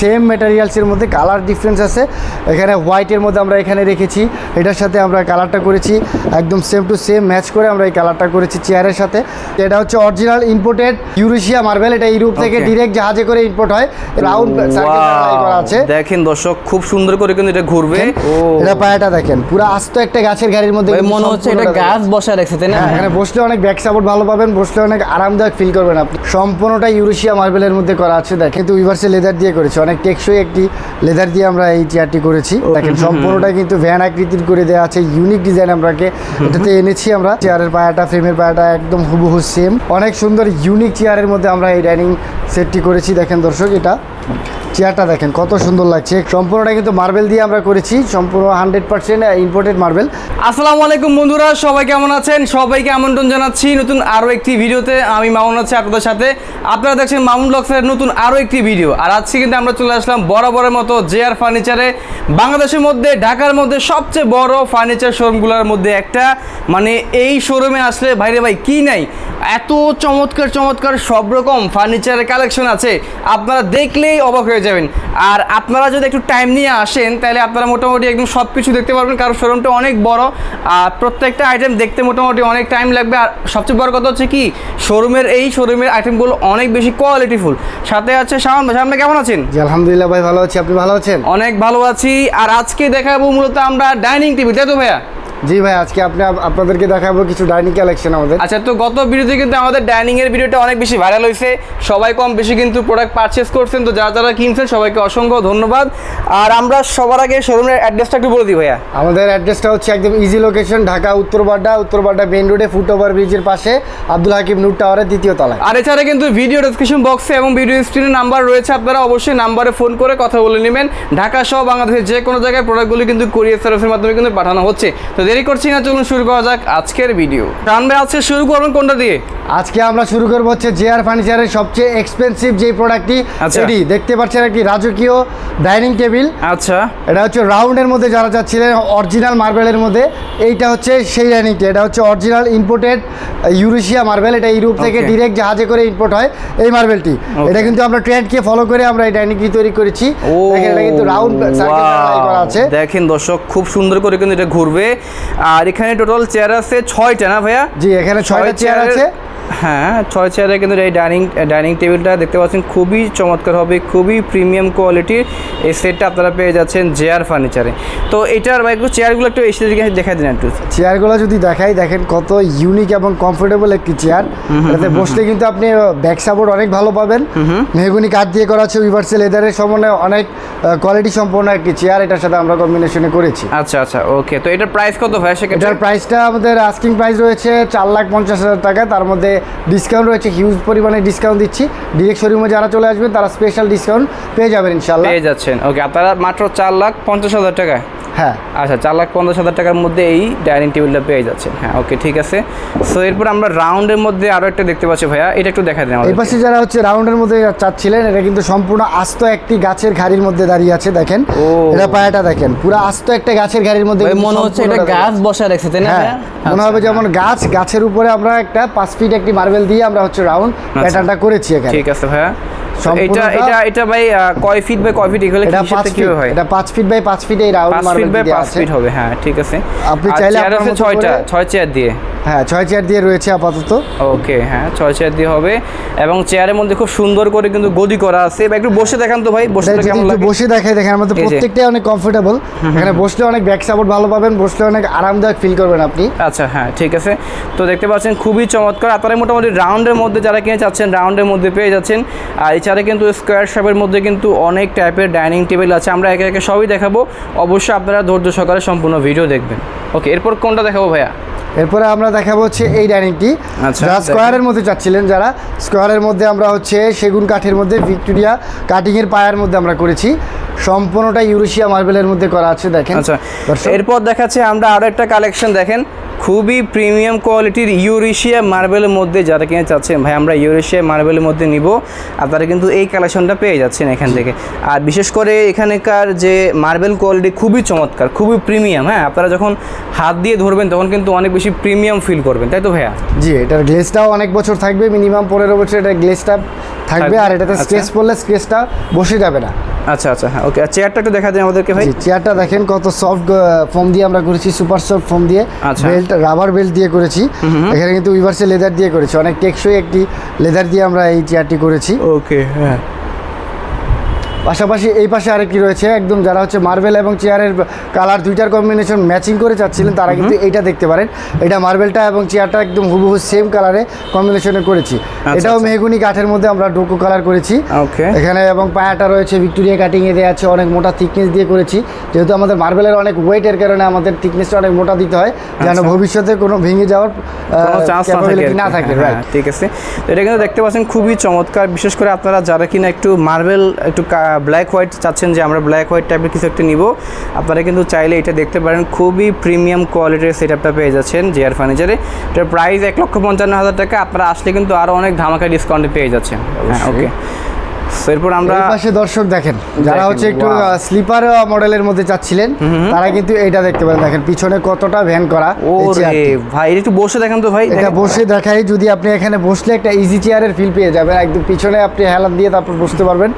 Same ম্যাটেরিয়ালসের মধ্যে colour difference আছে। এখানে হোয়াইটের মধ্যে আমরা এখানে রেখেছি। এটার সাথে আমরা কালারটা করেছি। একদম সেম টু সেম ম্যাচ করে আমরা এই কালারটা করেছি চেয়ারের সাথে। এটা হচ্ছে অরিজিনাল ইম্পোর্টেড ইউরেশিয়া মার্বেল এটা ইউরোপ থেকে ডিরেক্ট জাহাজে করে ইম্পোর্ট হয়। রাউন্ড সার্কেল করা আছে। দেখেন দর্শক খুব সুন্দর করে কিন্তু এটা ঘুরবে। এটা পায়াটা দেখেন। পুরো আস্ত একটা গাছের গাড়ির মধ্যে মনে হচ্ছে এটা গাছ বসা রাখছে তাই না? হ্যাঁ, এখানে বসলে অনেক ব্যাক সাপোর্ট ভালো পাবেন বসলে অনেক আরামদায়ক ফিল করবেন আপনি। সম্পূর্ণটা ইউরেশিয়া মার্বেলের মধ্যে করা আছে দেখেন। কিন্তু উইভার্সে লেদার দিয়ে করেছে অনেক টেকসই একটি লেদার দিয়ে আমরা এই চেয়ারটি করেছি। দেখেন সম্পূর্ণটা কিন্তু ভ্যান আকৃতির করে দেওয়া আছে ইউনিক ডিজাইন আমরাকে। এটাতে এনেছি আমরা চেয়ারের পায়াটা ফ্রেমের পায়াটা একদম হুবহু সেম অনেক সুন্দর ইউনিক চেয়ারের মধ্যে আমরা এই ডাইনিং সেটটি করেছি দেখেন দর্শক এটা। চেয়ারটা দেখেন, কত সুন্দর লাগছে। সম্পূর্ণটা কিন্তু মার্বেল দিয়ে আমরা করেছি, সম্পূর্ণ হান্ড্রেড পার্সেন্ট ইম্পোর্টেড মার্বেল। আসসালামু আলাইকুম বন্ধুরা, সবাই কেমন আছেন? সবাইকে আমন্ত্রণ জানাচ্ছি নতুন আরও একটি ভিডিওতে। আমি মামুন আছি আপনাদের সাথে। আপনারা দেখছেন মামুন ব্লগসের নতুন আরও একটি ভিডিও। আর আজকে কিন্তু আমরা চলে আসলাম বরাবরের মতো জে আর ফার্নিচারে। বাংলাদেশের মধ্যে, ঢাকার মধ্যে সবচেয়ে বড় ফার্নিচার শোরুমগুলোর মধ্যে একটা। মানে এই শোরুমে আসলে, ভাইরে ভাই, কি নাই? এত চমৎকার চমৎকার সব রকম ফার্নিচারের কালেকশন আছে। আপনারা দেখলেই অবাক হয়ে যাবেন। আর আপনারা যদি একটু টাইম নিয়ে আসেন তাহলে আপনারা মোটামুটি একদম সব কিছু দেখতে পারবেন কারণ শোরুমটা অনেক বড়। আর প্রত্যেকটা আইটেম দেখতে মোটামুটি অনেক টাইম লাগবে। আর সবচেয়ে বড় কথা হচ্ছে কি শোরুমের এই শোরুমের আইটেমগুলো অনেক বেশি কোয়ালিটিফুল সাথে আছে শাওন ভাই সামনে কেমন আছেন? জি আলহামদুলিল্লাহ ভাই ভালো আছি। আপনি ভালো আছেন? অনেক ভালো আছি। আর আজকে দেখাবো মূলত আমরা ডাইনিং টিভি তাই তো ভাইয়া? জি ভাই আজকে আপনি আপনাদেরকে দেখাবো কিছু ডাইনিং কালেকশন আমাদের। আচ্ছা তো গত ভিডিওতে কিন্তু আমাদের ডাইনিং এর ভিডিওটা অনেক বেশি ভাইরাল হয়েছে। সবাই কম বেশি কিন্তু প্রোডাক্ট পারচেস করছেন। তো যারা যারা কিনছেন সবাইকে অসংখ্য ধন্যবাদ। আর আমরা সবার আগে শোরুমের অ্যাড্রেসটা একটু বলে দিই ভাইয়া। আমাদের অ্যাড্রেসটা হচ্ছে একদম easy location Dhaka Uttar Badda Uttar Badda main রোডে ফুট ওভার ব্রিজের পাশে আব্দুল হাকিম নূর টাওয়ারের দ্বিতীয় তলায়। আর এছাড়া কিন্তু ভিডিও ডেসক্রিপশন বক্সে এবং ভিডিও স্ক্রিনে নাম্বার রয়েছে। আপনারা অবশ্যই নাম্বারে ফোন করে কথা বলে নেবেন। ঢাকা সহ বাংলাদেশের যে কোনো জায়গায় প্রোডাক্টগুলি কিন্তু কোরিয়ার সার্ভিসের মাধ্যমে কিন্তু পাঠানো হচ্ছে। তো দেরি করছি না চলুন শুরু করা যাক আজকের ভিডিও রান ভাই আজকে শুরু করবেন কোনটা দিয়ে? আজকে আমরা শুরু করব হচ্ছে জেআর ফার্নিচারের সবচেয়ে এক্সপেন্সিভ যে প্রোডাক্টটি। এটি দেখতে পাচ্ছেন একটি রাজকীয় ডাইনিং টেবিল আচ্ছা। এটা হচ্ছে রাউন্ডের মধ্যে যারা যাচ্ছিলেন অরিজিনাল মার্বেলের মধ্যে এইটা হচ্ছে সেই ডাইনিংটি এটা হচ্ছে অরিজিনাল ইম্পোর্টেড ইউরেশিয়া মার্বেল এটা ইউরোপ থেকে. ডিরেক্ট জাহাজে করে ইম্পোর্ট হয় এই মার্বেলটি এটা কিন্তু আমরা ট্রেন্ডকে ফলো করে আমরা এই ডাইনিংটি তৈরি করেছি। এটা কিন্তু রাউন্ড সার্কেল! করা আছে। দেখেন দর্শক খুব সুন্দর করে কিন্তু এটা ঘুরবে। আর এখানে টোটাল চেয়ার আছে ছয়টা না ভাইয়া? জি এখানে ছয়টা ছয় চেয়ার আছে। হ্যাঁ ছয় চেয়ারে কিন্তু এই ডাইনিং ডাইনিং টেবিলটা দেখতে পাচ্ছেন খুবই চমৎকার হবে খুবই প্রিমিয়াম কোয়ালিটির এই সেটটা আপনারা পেয়ে যাচ্ছেন জেয়ার ফার্নিচারে। তো এটার বা একটু চেয়ারগুলো একটু এসে দিকে দেখা দিন একটু। চেয়ারগুলো যদি দেখাই দেখেন কত ইউনিক এবং কমফোর্টেবল একটি চেয়ার। এটাতে বসলে কিন্তু আপনি ব্যাক সাপোর্ট অনেক ভালো পাবেন। মেহগুনি কাঠ দিয়ে করা আছে ইউনিভার্সাল লেদারের সমন্বয়ে অনেক কোয়ালিটি সম্পন্ন একটি চেয়ার। এটার সাথে আমরা কম্বিনেশনে করেছি। আচ্ছা আচ্ছা ওকে তো এটার প্রাইস কত ভাই সেক্ষেত্রে? এটার প্রাইসটা আমাদের আস্কিং প্রাইস রয়েছে চার লাখ পঞ্চাশ হাজার টাকা। তার মধ্যে ডিসকাউন্ট রয়েছে হিউজ পরিমাণে ডিসকাউন্ট দিচ্ছি। ডিরেক্ট শোরুমে যারা চলে আসবেন তারা স্পেশাল ডিসকাউন্ট পেয়ে যাবেন ইনশাল্লাহ পেয়ে যাচ্ছেন। ওকে আপনারা মাত্র চার লাখ পঞ্চাশ হাজার টাকা হ্যাঁ। আচ্ছা চার লাখ পঞ্চাশ হাজার টাকার মধ্যে এই ডাইনিং টেবিলটা পেয়ে যাচ্ছেন। হ্যাঁ ওকে ঠিক আছে। সো এরপর আমরা রাউন্ডের মধ্যে আরও একটা দেখতে পাচ্ছি ভাইয়া। এটা একটু দেখা দেন এই পাশে যারা হচ্ছে রাউন্ডের মধ্যে চাচ্ছিলেন এটা কিন্তু সম্পূর্ণ আস্ত একটি গাছের ঘাড়ির মধ্যে দাঁড়িয়ে আছে দেখেন। ও। এটা পায়াটা দেখেন পুরো আস্ত একটা গাছের ঘাড়ির মধ্যে মনে হচ্ছে এটা গাছ। বসা রাখছে তাই না হ্যাঁ মনে হবে আচ্ছা, যেমন গাছ গাছের উপরে আমরা একটা পাঁচ ফিট একটি মার্বেল দিয়ে আমরা হচ্ছে রাউন্ড প্যাটার্নটা করেছি এখানে। ঠিক আছে ভাইয়া। এটা এটা এটা ভাই কয় ফিট বাই কয় ফিট এগুলো এটা পাঁচ কি হয়? এটা পাঁচ ফিট বাই পাঁচ ফিট এই রাউন্ড পাঁচ ফিট বাই দিয়ে পাঁচ ফিট হবে হ্যাঁ ঠিক আছে। আপনি চাইলে আপনার আছে মতো ছয়টা করে- ছয় চেয়ার দিয়ে। হ্যাঁ ছয় চেয়ার দিয়ে রয়েছে আপাতত। ওকে হ্যাঁ ছয় চেয়ার দিয়ে হবে। এবং চেয়ারের মধ্যে খুব সুন্দর করে কিন্তু গদি করা আছে। বা একটু বসে দেখান তো ভাই বসে কেমন লাগে। বসে দেখাই দেখেন আমাদের প্রত্যেকটাই অনেক কমফোর্টেবল এখানে বসলে অনেক ব্যাক সাপোর্ট ভালো পাবেন বসলে অনেক আরামদায়ক ফিল করবেন আপনি। আচ্ছা হ্যাঁ ঠিক আছে। তো দেখতে পাচ্ছেন খুবই চমৎকার। আপনারা মোটামুটি রাউন্ডের মধ্যে যারা কিনে চাচ্ছেন রাউন্ডের মধ্যে পেয়ে যাচ্ছেন। আর এছাড়া কিন্তু স্কোয়ার শেপের মধ্যে কিন্তু অনেক টাইপের ডাইনিং টেবিল আছে। আমরা একে একে সবই দেখাবো। অবশ্যই আপনারা ধৈর্য সহকারে সম্পূর্ণ ভিডিও দেখবেন। ওকে এরপর কোনটা দেখাবো ভাইয়া? এরপরে আমরা দেখাবো হচ্ছে এই ডাইনিংটি। আচ্ছা, যারা স্কোয়ারের মধ্যে চাচ্ছিলেন যারা স্কোয়ারের মধ্যে আমরা হচ্ছে সেগুন কাঠের মধ্যে ভিক্টোরিয়া কাটিংয়ের পায়ের মধ্যে আমরা করেছি। সম্পূর্ণটা ইউরেশিয়া মার্বেলের মধ্যে করা আছে দেখেন। আচ্ছা এরপর দেখাচ্ছে আমরা আরও একটা কালেকশন দেখেন। খুবই প্রিমিয়াম কোয়ালিটির ইউরেশিয়া মার্বেলের মধ্যে যারা কিনে চাচ্ছেন, ভাই, আমরা ইউরেশিয়া মার্বেলের মধ্যে নিব। আপনারা কিন্তু এই কালেকশনটা পেয়ে যাচ্ছেন এখান থেকে। আর বিশেষ করে এখানকার যে মার্বেল কোয়ালিটি খুবই চমৎকার, খুবই প্রিমিয়াম হ্যাঁ? আপনারা যখন হাত দিয়ে ধরবেন, তখন কিন্তু অনেক বেশি প্রিমিয়াম ফিল করবেন, তাই তো ভাইয়া? জি, এটার গ্লেসটাও অনেক বছর থাকবে মিনিমাম পনেরো বছর এটার গ্লেসটা থাকবে আর এটাতে আচ্ছা। স্কেচ পড়লে স্কেচটা বসে যাবে না। আচ্ছা আচ্ছা হ্যাঁ ওকে। চেয়ারটা একটু দেখা দিন আমাদেরকে ভাই। জি চেয়ারটা দেখেন কত সফট ফোম দিয়ে আমরা করেছি সুপার সফট ফোম দিয়ে। আচ্ছা। বেল্ট রাবার বেল্ট দিয়ে করেছি। এখানে কিন্তু উইভার্সে লেদার দিয়ে করেছি। অনেক টেকসই একটি লেদার দিয়ে আমরা এই চেয়ারটি করেছি। ওকে হ্যাঁ। পাশাপাশি এই পাশে আরেকটি রয়েছে একদম যারা হচ্ছে মার্বেল এবং চেয়ারের কালার দুইটার কম্বিনেশন ম্যাচিং করে চাচ্ছিলেন তারা কিন্তু এইটা দেখতে পারেন। এটা মার্বেলটা এবং চেয়ারটা একদম হুবহু সেম কালারে কম্বিনেশনে করেছি। এটাও আচ্ছা। মেহগুনি কাঠের মধ্যে আমরা ডোকো কালার করেছি। ওকে এখানে এবং পায়াটা রয়েছে ভিক্টোরিয়া কাটিং এ দেওয়া আছে অনেক মোটা থিকনেস দিয়ে করেছি। যেহেতু আমাদের মার্বেলের অনেক ওয়েটের কারণে আমাদের থিকনেসটা অনেক মোটা দিতে হয় যেন আচ্ছা। ভবিষ্যতে কোনো ভেঙে যাওয়ার চান্স না থাকে না থাকে হ্যাঁ, ঠিক আছে। তো এটা কিন্তু দেখতে পাচ্ছেন খুবই চমৎকার বিশেষ করে আপনারা যারা কিনা একটু মার্বেল একটু ব্ল্যাক হোয়াইট চাচ্ছেন যে আমরা ব্ল্যাক হোয়াইট টাইপের কিছু একটা নিব। আপনারা কিন্তু চাইলে এটা দেখতে পারেন খুবই প্রিমিয়াম কোয়ালিটির সেট আপটা পেয়ে যাচ্ছেন জেয়ার ফার্নিচারে এটার প্রাইস এক লক্ষ পঞ্চান্ন হাজার টাকা আপনারা আসলে কিন্তু আরও অনেক ধামাকা ডিসকাউন্টে পেয়ে যাচ্ছেন। হ্যাঁ ওকে এরপর আমরা পাশে দর্শক দেখেন যারা হচ্ছে একটু. স্লিপার মডেলের মধ্যে চাচ্ছিলেন তারা কিন্তু এটা দেখতে পারেন। দেখেন পিছনে কতটা ভ্যান করা ও। ভাই একটু বসে দেখেন তো ভাই এটা বসে দেখাই যদি আপনি এখানে বসলে একটা ইজি চেয়ারের ফিল পেয়ে যাবেন। একদম পিছনে আপনি হেলান দিয়ে তারপর বসতে পারবেন।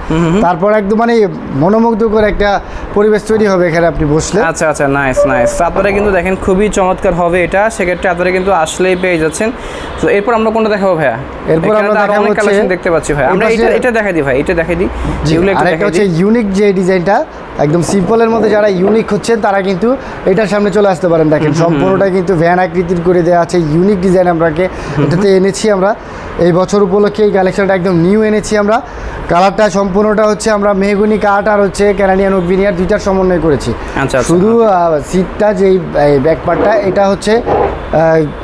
তারপর একদম মানে মনোমুগ্ধকর একটা পরিবেশ তৈরি হবে এখানে আপনি বসলে। আচ্ছা আচ্ছা নাইস নাইস আপনারা কিন্তু দেখেন খুবই চমৎকার হবে এটা। সেক্ষেত্রে আপনারা কিন্তু আসলেই পেয়ে যাচ্ছেন। তো এরপর আমরা কোনটা দেখাবো ভাইয়া? এরপর আমরা দেখাবো কালেকশন দেখতে পাচ্ছি ভাই আমরা এটা এটা দেখাই দিই ভাই এটা দেখাই দিই। যেগুলো একটা হচ্ছে ইউনিক যে ডিজাইনটা একদম সিম্পলের মধ্যে যারা ইউনিক হচ্ছেন তারা কিন্তু এটার সামনে চলে আসতে পারেন। দেখেন সম্পূর্ণটা কিন্তু ভ্যান আকৃতির করে দেওয়া আছে। ইউনিক ডিজাইন আমরাকে এটাতে এনেছি আমরা। এই বছর উপলক্ষে এই কালেকশনটা একদম নিউ এনেছি আমরা। কালারটা সম্পূর্ণটা হচ্ছে আমরা মেহগুনি কাঠ আর হচ্ছে ক্যানাডিয়ান ওকভিনিয়ার দুইটার সমন্বয় করেছি। আচ্ছা, আচ্ছা। শুধু সিটটা যেই ব্যাক পার্টটা এটা হচ্ছে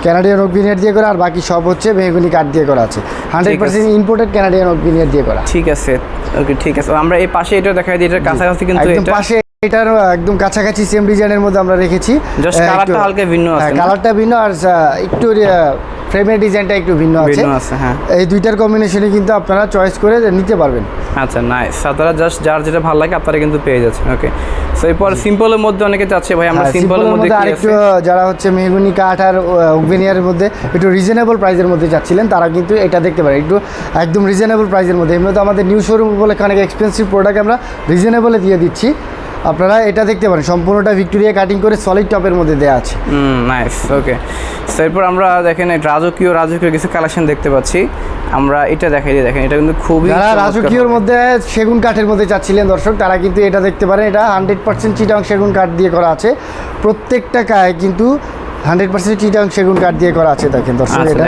ক্যানাডিয়ান ওকভিনিয়ার দিয়ে করা আর বাকি সব হচ্ছে মেহগুনি কাঠ দিয়ে করা আছে। Hundred percent imported Canadian oak veneer দিয়ে করা। ঠিক আছে। ওকে ঠিক আছে। আমরা এই পাশে এটা দেখাই দিই এটার কাছাকাছি কিন্তু একদম পাশে এটার একদম কাছাকাছি সেম ডিজাইনের মধ্যে আমরা রেখেছি। Colourটা একটু- হালকা ভিন্ন আছে হ্যাঁ, কালারটা ভিন্ন আর একটু ফ্রেমের ডিজাইনটা একটু ভিন্ন আছে। হ্যাঁ। এই দুইটার কম্বিনেশনে কিন্তু আপনারা চয়েস করে নিতে পারবেন। আচ্ছা নাইস আপনারা জাস্ট যার যেটা ভালো লাগে আপনারা কিন্তু পেয়ে যাচ্ছেন। ওকে সো এরপর সিম্পলের মধ্যে অনেকে চাচ্ছে ভাই আমরা হ্যাঁ, সিম্পলের এর মধ্যে আরেকটু যারা হচ্ছে মেহগুনি কাঠ আর উগবেনিয়ারের মধ্যে একটু রিজনেবল প্রাইসের মধ্যে যাচ্ছিলেন তারা কিন্তু এটা দেখতে পারে একটু একদম রিজনেবল প্রাইসের মধ্যে। এমনি তো আমাদের নিউ শোরুম বলে অনেক এক্সপেন্সিভ প্রোডাক্ট আমরা রিজনেবলে দিয়ে দিচ্ছি। আপনারা এটা দেখতে পারেন সম্পূর্ণটা ভিক্টোরিয়া কাটিং করে সলিড টপের মধ্যে দেওয়া আছে। হুম নাইস ওকে এরপর আমরা দেখেন এই রাজকীয় রাজকীয় কিছু কালেকশন দেখতে পাচ্ছি। আমরা এটা দেখাই দিই দেখেন এটা কিন্তু খুবই যারা রাজকীয়র মধ্যে সেগুন কাঠের মধ্যে চাচ্ছিলেন দর্শক তারা কিন্তু এটা দেখতে পারেন এটা হান্ড্রেড পার্সেন্ট চিটাং সেগুন কাঠ দিয়ে করা আছে। প্রত্যেকটা কায় কিন্তু হান্ড্রেড পার্সেন্ট চিটাং সেগুন কাঠ দিয়ে করা আছে দেখেন দর্শক আচ্ছা, এটা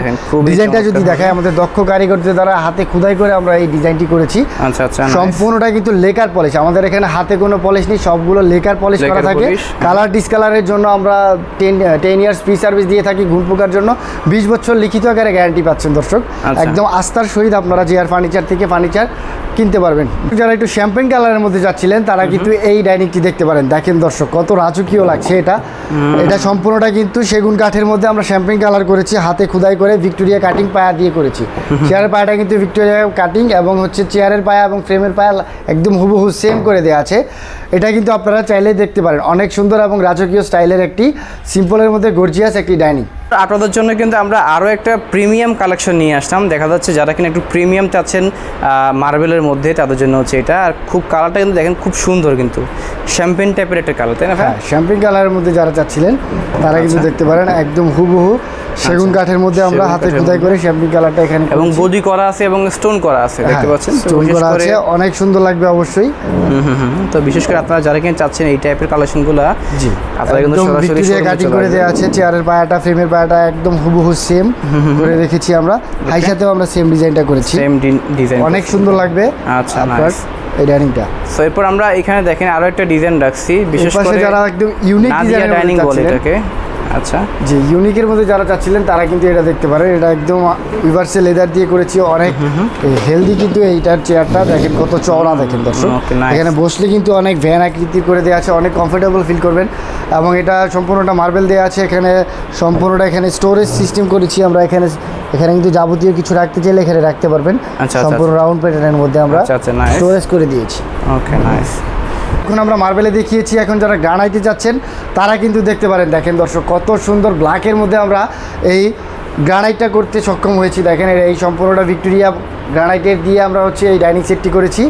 ডিজাইনটা যদি দেখায় আমাদের দক্ষ কারিগরদের দ্বারা হাতে খুদাই করে আমরা এই ডিজাইনটি করেছি। আচ্ছা আচ্ছা সম্পূর্ণটা কিন্তু লেকার পলিশ আমাদের এখানে হাতে কোনো পলিশ নেই সবগুলো লেকার পলিশ করা থাকে। কালার ডিসকালারের জন্য আমরা ten ten years free service দিয়ে থাকি ঘুম পোকার জন্য। বিশ বছর লিখিত আকারে গ্যারান্টি পাচ্ছেন দর্শক। একদম আস্থার সহিত আপনারা জিআর ফার্নিচার থেকে ফার্নিচার কিনতে পারবেন। যারা একটু শ্যাম্পেন কালারের মধ্যে যাচ্ছিলেন তারা কিন্তু এই ডাইনিংটি দেখতে পারেন। দেখেন দর্শক কত রাজকীয় লাগছে এটা। এটা সম্পূর্ণটা কিন্তু সেগুন কাঠের মধ্যে আমরা শ্যাম্পেন কালার করেছি হাতে খুদাই করে ভিক্টোরিয়া কাটিং পায়া দিয়ে করেছি। চেয়ারের পায়াটা কিন্তু ভিক্টোরিয়া কাটিং এবং হচ্ছে চেয়ারের পায়া এবং ফ্রেমের পায়া একদম হুবহু সেম করে দেওয়া আছে। এটা কিন্তু আপনারা চাইলে দেখতে পারেন। অনেক সুন্দর এবং রাজকীয় স্টাইলের একটি সিম্পলের মধ্যে গর্জিয়াস একটি ডাইনিং আপনাদের জন্য কিন্তু আমরা আরও একটা প্রিমিয়াম কালেকশন নিয়ে আসলাম। দেখা যাচ্ছে যারা কিনা একটু প্রিমিয়াম চাচ্ছেন মার্বেলের মধ্যে তাদের জন্য হচ্ছে এটা। আর খুব কালারটা কিন্তু দেখেন খুব সুন্দর কিন্তু। শ্যাম্পেন টাইপের একটা কালার তাই না হ্যাঁ শ্যাম্পেন কালারের মধ্যে যারা চাচ্ছিলেন তারা কিন্তু দেখতে পারেন একদম হুবহু সেগুন কাঠের মধ্যে আমরা হাতে খুদাই করে শ্যাম্পিং কালারটা এখানে এবং। বডি করা আছে এবং স্টোন করা আছে দেখতে হ্যাঁ, পাচ্ছেন? তো stone বিশেষ করা আছে অনেক সুন্দর লাগবে অবশ্যই। হুম হুম হুম। তো বিশেষ করে আপনারা যারা কিনা চাচ্ছেন এই টাইপের কালেকশনগুলো জি। আপনারা কিন্তু সরাসরি কাটিং করে। দেওয়া আছে চেয়ারের পায়াটা ফ্রেমের পায়াটা একদম হুবহু সেম করে রেখেছি আমরা। হাই সাথেও আমরা সেম ডিজাইনটা করেছি। সেম ডিজাইন অনেক সুন্দর লাগবে। আচ্ছা, আপনার. এই ডাইনিংটা সো এরপর আমরা এখানে দেখেন আরও একটা ডিজাইন রাখছি বিশেষ করে যারা একদম ইউনিক ডিজাইনের ডাইনিং বলে এটাকে। আচ্ছা। যে ইউনিকের মধ্যে যারা চাচ্ছিলেন তারা কিন্তু এটা দেখতে পারেন। এটা একদম ইউভার্সে লেদার দিয়ে করেছি অনেক। হেলদি কিন্তু এইটার চেয়ারটা দেখেন কত চওড়া দেখেন দর্শক. এখানে বসলে কিন্তু অনেক ভ্যান আকৃতি করে দেওয়া আছে অনেক কমফোর্টেবল ফিল করবেন। এবং এটা সম্পূর্ণটা মার্বেল দেওয়া আছে। এখানে সম্পূর্ণটা এখানে স্টোরেজ সিস্টেম করেছি আমরা। এখানে এখানে কিন্তু যাবতীয় কিছু রাখতে চাইলে এখানে রাখতে পারবেন। আচ্ছা, সম্পূর্ণ রাউন্ড প্যাটার্নের মধ্যে আমরা আচ্ছা, আচ্ছা. স্টোরেজ করে দিয়েছি। ওকে নাইস এখন আমরা মার্বেলে দেখিয়েছি, এখন যারা গ্রানাইতে যাচ্ছেন, তারা কিন্তু দেখতে পারেন, দেখেন দর্শক, কত সুন্দর ব্ল্যাকের মধ্যে আমরা এই গ্রানাইটটা করতে সক্ষম হয়েছি। দেখেন এই সম্পূর্ণটা ভিক্টোরিয়া গ্রানাইটের দিয়ে আমরা হচ্ছে এই ডাইনিং সেটটি করেছি।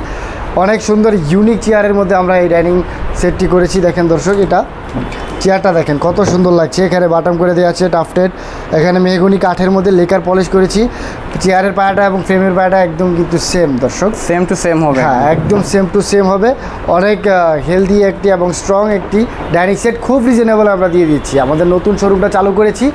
অনেক সুন্দর ইউনিক চেয়ারের মধ্যে আমরা এই ডাইনিং সেটটি করেছি, দেখেন দর্শক এটা। চেয়ারটা দেখেন, কত সুন্দর লাগছে, এখানে বাটাম করে দেওয়া আছে টাফটেড এখানে মেহগুনি কাঠের মধ্যে লেকার পলিশ করেছি। চেয়ারের পায়াটা এবং ফ্রেমের পায়াটা একদম কিন্তু সেম দর্শক। সেম টু সেম হবে। হ্যাঁ একদম সেম টু সেম হবে। অনেক হেলদি একটি এবং স্ট্রং একটি ডাইনিং সেট খুব রিজনেবল আমরা দিয়ে দিচ্ছি। আমাদের নতুন শোরুমটা চালু করেছি।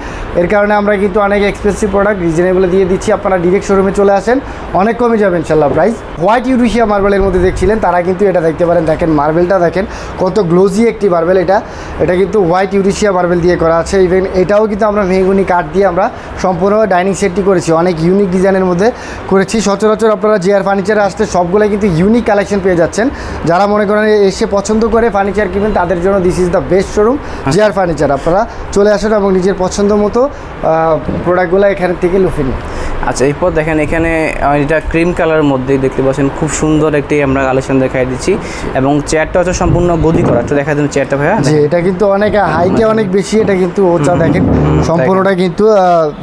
এর কারণে আমরা কিন্তু অনেক এক্সপেন্সিভ প্রোডাক্ট রিজনেবলে দিয়ে দিচ্ছি। আপনারা ডিরেক্ট শোরুমে চলে আসেন। অনেক কমে যাবে ইনশাল্লাহ প্রাইস হোয়াইট ইউরিশিয়া মার্বেলের মধ্যে দেখছিলেন তারা কিন্তু এটা দেখতে পারেন। দেখেন মার্বেলটা দেখেন কত গ্লোজি একটি মার্বেল এটা। এটা কিন্তু হোয়াইট ইউরিশিয়া মার্বেল দিয়ে করা আছে। ইভেন এটাও কিন্তু আমরা মেহগুনি কাঠ দিয়ে আমরা সম্পূর্ণ ডাইনিং সেটটি করেছি। অনেক ইউনিক ডিজাইনের মধ্যে করেছি। সচরাচর আপনারা জিয়ার ফার্নিচারে আসতে সবগুলো কিন্তু ইউনিক কালেকশন পেয়ে যাচ্ছেন। যারা মনে করেন এসে পছন্দ করে ফার্নিচার কিনবেন তাদের জন্য this is the best showroom জিয়ার ফার্নিচার আপনারা চলে আসেন এবং নিজের পছন্দ মতো প্রোডাক্টগুলো এখান থেকে লুফে নিন। আচ্ছা এরপর দেখেন এখানে এটা ক্রিম কালারের মধ্যে দেখতে পাচ্ছেন খুব সুন্দর একটি আমরা কালেকশন দেখাই দিচ্ছি। এবং চেয়ারটা হচ্ছে সম্পূর্ণ গদি করা। একটু দেখা দিন চেয়ারটা ভাইয়া। যে এটা কিন্তু অনেক হাইটে অনেক বেশি এটা কিন্তু ওচা দেখেন সম্পূর্ণটা কিন্তু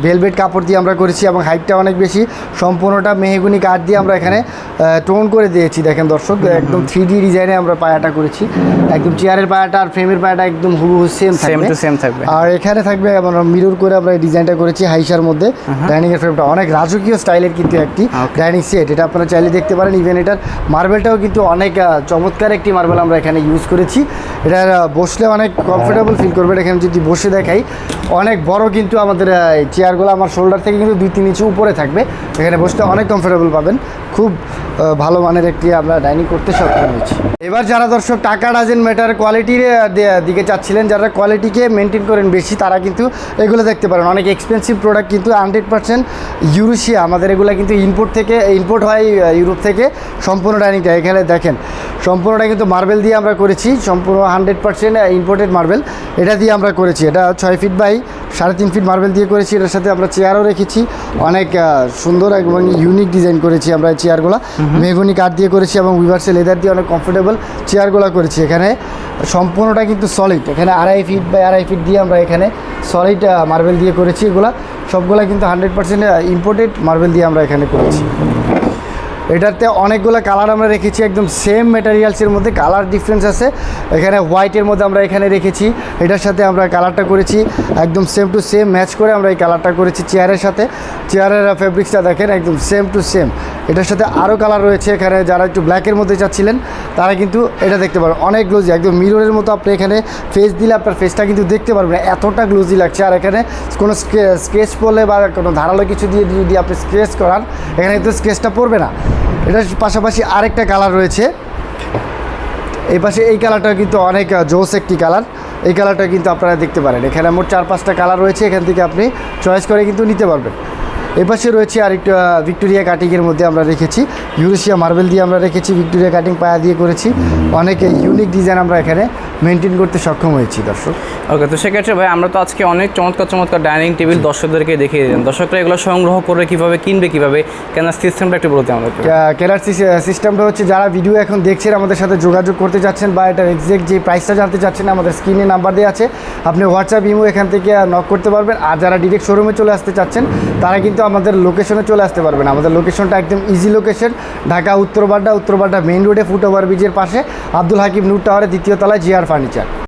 ভেলভেট কাপড় দিয়ে আমরা করেছি এবং হাইটটা অনেক বেশি। সম্পূর্ণটা মেহগুনি কাঠ দিয়ে আমরা এখানে টোন করে দিয়েছি দেখেন দর্শক। একদম থ্রি ডি ডিজাইনে আমরা পায়াটা করেছি। একদম চেয়ারের পায়াটা আর ফ্রেমের পায়াটা একদম হুবহু সেম সেম থাকবে। সেম থাকবে। আর এখানে থাকবে আমরা মিরর করে আমরা ডিজাইনটা করেছি হাইসার মধ্যে। ডাইনিং এর ফ্রেমটা অনেক রাজকীয় স্টাইলের কিন্তু একটি ডাইনিং সেট এটা আপনারা চাইলে দেখতে পারেন। ইভেন এটার মার্বেলটাও কিন্তু অনেক চমৎকার একটি মার্বেল আমরা এখানে ইউজ করেছি। এটা বসলে অনেক কমফোর্টেবল ফিল করবে। এখানে যদি বসে দেখাই অনেক বড় কিন্তু আমাদের চেয়ারগুলো আমার শোল্ডার থেকে কিন্তু দুই তিন ইঞ্চি উপরে থাকবে। এখানে বসতে অনেক কমফোর্টেবল পাবেন। খুব ভালো মানের একটি আমরা ডাইনিং করতে সক্ষম হয়েছি। এবার যারা দর্শক টাকা ডাজেন মেটার কোয়ালিটির দিকে চাচ্ছিলেন যারা কোয়ালিটিকে মেনটেন করেন বেশি, তারা কিন্তু এগুলো দেখতে পারেন। অনেক এক্সপেন্সিভ প্রোডাক্ট কিন্তু হান্ড্রেড পার্সেন্ট ইউরোশিয়া, আমাদের এগুলো কিন্তু ইম্পোর্ট থেকে ইম্পোর্ট হয় ইউরোপ থেকে সম্পূর্ণ ডাইনিংটা এখানে দেখেন, সম্পূর্ণটা কিন্তু মার্বেল দিয়ে আমরা করেছি, সম্পূর্ণ হান্ড্রেড পার্সেন্ট ইম্পোর্টেড মার্বেল এটা দিয়ে আমরা করেছি। এটা ছয় ফিট বাই সাড়ে তিন ফিট মার্বেল দিয়ে করেছি এটার সাথে আমরা চেয়ারও রেখেছি। অনেক সুন্দর এবং ইউনিক ডিজাইন করেছি আমরা এই চেয়ারগুলো মেগুনি কাঠ দিয়ে করেছি এবং উইভার্সে লেদার দিয়ে অনেক কমফোর্টেবল চেয়ারগুলো করেছি এখানে। সম্পূর্ণটা কিন্তু সলিড এখানে আড়াই ফিট বাই আড়াই ফিট দিয়ে আমরা এখানে সলিড মার্বেল দিয়ে করেছি এগুলা। সবগুলা কিন্তু হান্ড্রেড পার্সেন্ট ইম্পোর্টেড মার্বেল দিয়ে আমরা এখানে করেছি। এটাতে অনেকগুলো কালার আমরা রেখেছি, একদম সেম মেটেরিয়ালসের মধ্যে কালার ডিফারেন্স আছে। এখানে হোয়াইটের মধ্যে আমরা এখানে রেখেছি, এটার সাথে আমরা কালারটা করেছি, একদম সেম টু সেম ম্যাচ করে আমরা এই কালারটা করেছি চেয়ারের সাথে। চেয়ারের ফেব্রিক্সটা দেখেন, একদম সেম টু সেম এটার সাথে আরও কালার রয়েছে, এখানে যারা একটু ব্ল্যাকের মধ্যে চাচ্ছিলেন, তারা কিন্তু এটা দেখতে পারবেন অনেক গ্লোজি একদম মিররের মতো আপনি এখানে ফেস দিলে আপনার ফেসটা কিন্তু দেখতে পারবেন এতটা গ্লোজি লাগছে। আর এখানে কোনো স্কেচ পড়লে বা কোনো ধারালো কিছু দিয়ে যদি আপনি স্কেচ করান, এখানে কিন্তু স্কেচটা পড়বে না। এটার পাশাপাশি আরেকটা কালার রয়েছে। এই পাশে এই কালারটা কিন্তু অনেক জোস একটি কালার। এই কালারটা কিন্তু আপনারা দেখতে পারেন। এখানে মোট চার পাঁচটা কালার রয়েছে, এখান থেকে আপনি চয়েস করে কিন্তু নিতে পারবেন। এই পাশে রয়েছে আরেকটা ভিক্টোরিয়া কাটিংয়ের মধ্যে আমরা রেখেছি। ইউরেশিয়া মার্বেল দিয়ে আমরা রেখেছি, ভিক্টোরিয়া কাটিং পায়া দিয়ে করেছি। অনেক ইউনিক ডিজাইন আমরা এখানে মেনটেন করতে সক্ষম হয়েছি দর্শক। ওকে তো সেক্ষেত্রে ভাই আমরা তো আজকে অনেক চমৎকার চমৎকার ডাইনিং টেবিল দর্শকদেরকে দেখিয়ে দিলাম। দর্শকরা এগুলো সংগ্রহ করে কীভাবে কিনবে কীভাবে কেন সিস্টেমটা একটু বলতে আমরা কেনার সিস্টেমটা হচ্ছে যারা ভিডিও এখন দেখছেন আমাদের সাথে যোগাযোগ করতে চাচ্ছেন বা এটার এক্সাক্ট যে প্রাইসটা জানতে চাচ্ছেন আমাদের স্ক্রিনে নাম্বার দেওয়া আছে। আপনি হোয়াটসঅ্যাপ ইমো এখান থেকে নক করতে পারবেন। আর যারা ডিরেক্ট শোরুমে চলে আসতে চাচ্ছেন তারা কিন্তু আমাদের লোকেশনে চলে আসতে পারবেন। আমাদের লোকেশনটা একদম easy location Dhaka Uttar Badda Uttar Badda main রোডে ফুট ওভার ব্রিজের পাশে। আব্দুল হাকিম নূর টাওয়ারের দ্বিতীয় তলায় জিআর ফার্নিচার